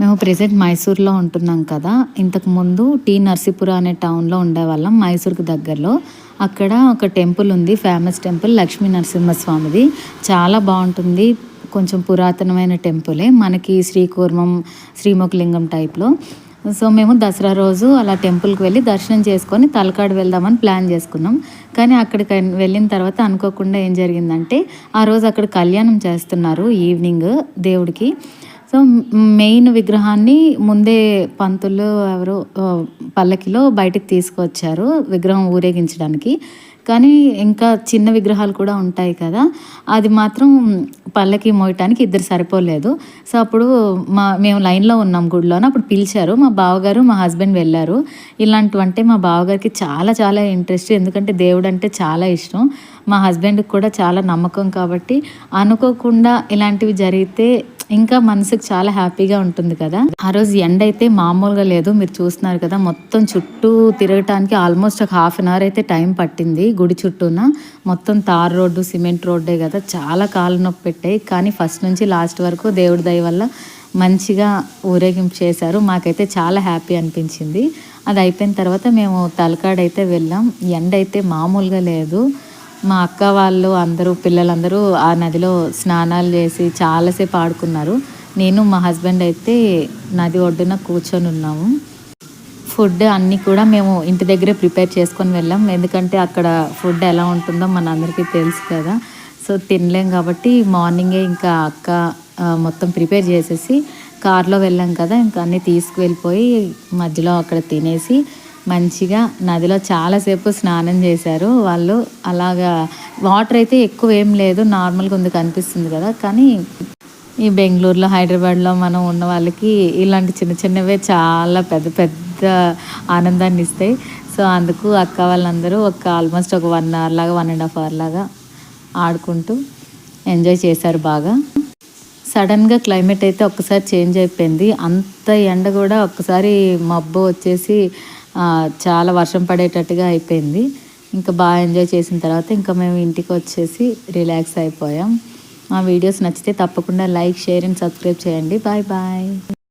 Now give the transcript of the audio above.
మేము ప్రెసెంట్ మైసూర్లో ఉంటున్నాం కదా. ఇంతకు ముందు టీ నర్సీపుర అనే టౌన్లో ఉండేవాళ్ళం మైసూర్కి దగ్గరలో. అక్కడ ఒక టెంపుల్ ఉంది ఫేమస్ టెంపుల్ లక్ష్మీ నరసింహస్వామిది చాలా బాగుంటుంది కొంచెం పురాతనమైన టెంపులే మనకి శ్రీకూర్మం శ్రీముఖలింగం టైప్లో సో మేము దసరా రోజు అలా టెంపుల్కి వెళ్ళి దర్శనం చేసుకొని తలకాడు వెళ్దామని ప్లాన్ చేసుకున్నాం. కానీ అక్కడికి వెళ్ళిన తర్వాత అనుకోకుండా ఏం జరిగిందంటే ఆ రోజు అక్కడ కళ్యాణం చేస్తున్నారు ఈవినింగ్ దేవుడికి. సో మెయిన్ విగ్రహాన్ని ముందే పంతులు ఎవరు పల్లకిలో బయటకు తీసుకొచ్చారు విగ్రహం ఊరేగించడానికి. కానీ ఇంకా చిన్న విగ్రహాలు కూడా ఉంటాయి కదా అది మాత్రం పల్లకి మోయటానికి ఇద్దరు సరిపోలేదు. సో అప్పుడు మా మేము లైన్లో ఉన్నాం గుడిలోన అప్పుడు పిలిచారు. మా బావగారు మా హస్బెండ్ వెళ్ళారు. ఇలాంటివంటే మా బావగారికి చాలా చాలా ఇంట్రెస్ట్. ఎందుకంటే దేవుడు అంటే చాలా ఇష్టం. మా హస్బెండ్కి కూడా చాలా నమ్మకం కాబట్టి అనుకోకుండా ఇలాంటివి జరిగితే ఇంకా మనసుకు చాలా హ్యాపీగా ఉంటుంది కదా. ఆ రోజు ఎండ అయితే మామూలుగా లేదు. మీరు చూస్తున్నారు కదా మొత్తం చుట్టూ తిరగటానికి ఆల్మోస్ట్ ఒక హాఫ్ అన్ అవర్ అయితే టైం పట్టింది గుడి చుట్టూన. మొత్తం తార్ రోడ్డు సిమెంట్ రోడ్డే కదా చాలా కాళ్ళు నొప్పి పెట్టాయి. కానీ ఫస్ట్ నుంచి లాస్ట్ వరకు దేవుడి దయ వల్ల మంచిగా ఊరేగింపు చేశారు. మాకైతే చాలా హ్యాపీ అనిపించింది. అది అయిపోయిన తర్వాత మేము తలకాడైతే వెళ్ళాం. ఎండ అయితే మామూలుగా లేదు. మా అక్క వాళ్ళు అందరూ పిల్లలందరూ ఆ నదిలో స్నానాలు చేసి చాలాసేపు ఆడుకున్నారు. నేను మా హస్బెండ్ అయితే నది ఒడ్డున కూర్చొని ఉన్నాము. ఫుడ్ అన్నీ కూడా మేము ఇంటి దగ్గరే ప్రిపేర్ చేసుకొని వెళ్ళాం. ఎందుకంటే అక్కడ ఫుడ్ ఎలా ఉంటుందో మన అందరికీ తెలుసు కదా. సో తినలేం కాబట్టి మార్నింగే ఇంకా అక్క మొత్తం ప్రిపేర్ చేసేసి కార్లో వెళ్ళాం కదా. ఇంకా అన్నీ తీసుకువెళ్ళిపోయి మధ్యలో అక్కడ తినేసి మంచిగా నదిలో చాలాసేపు స్నానం చేశారు. వాళ్ళు అలాగా వాటర్ అయితే ఎక్కువ ఏం లేదు నార్మల్గా ఉంది కనిపిస్తుంది కదా. కానీ ఈ బెంగళూరులో హైదరాబాద్లో మనం ఉన్న వాళ్ళకి ఇలాంటి చిన్న చిన్నవే చాలా పెద్ద పెద్ద ఆనందాన్ని ఇస్తాయి. సో అందుకు అక్క వాళ్ళందరూ ఒక ఆల్మోస్ట్ ఒక వన్ అవర్ లాగా వన్ అండ్ హాఫ్ అవర్ లాగా ఆడుకుంటూ ఎంజాయ్ చేశారు బాగా. సడన్గా క్లైమేట్ అయితే ఒక్కసారి చేంజ్ అయిపోయింది. అంత ఎండ కూడా ఒక్కసారి మబ్బు వచ్చేసి చాలా వర్షం పడేటట్టుగా అయిపోయింది. ఇంకా బాగా ఎంజాయ్ చేసిన తర్వాత ఇంకా మేము ఇంటికి వచ్చేసి రిలాక్స్ అయిపోయాం. మా వీడియోస్ నచ్చితే తప్పకుండా లైక్ షేర్ అండ్ సబ్స్క్రైబ్ చేయండి. Bye bye.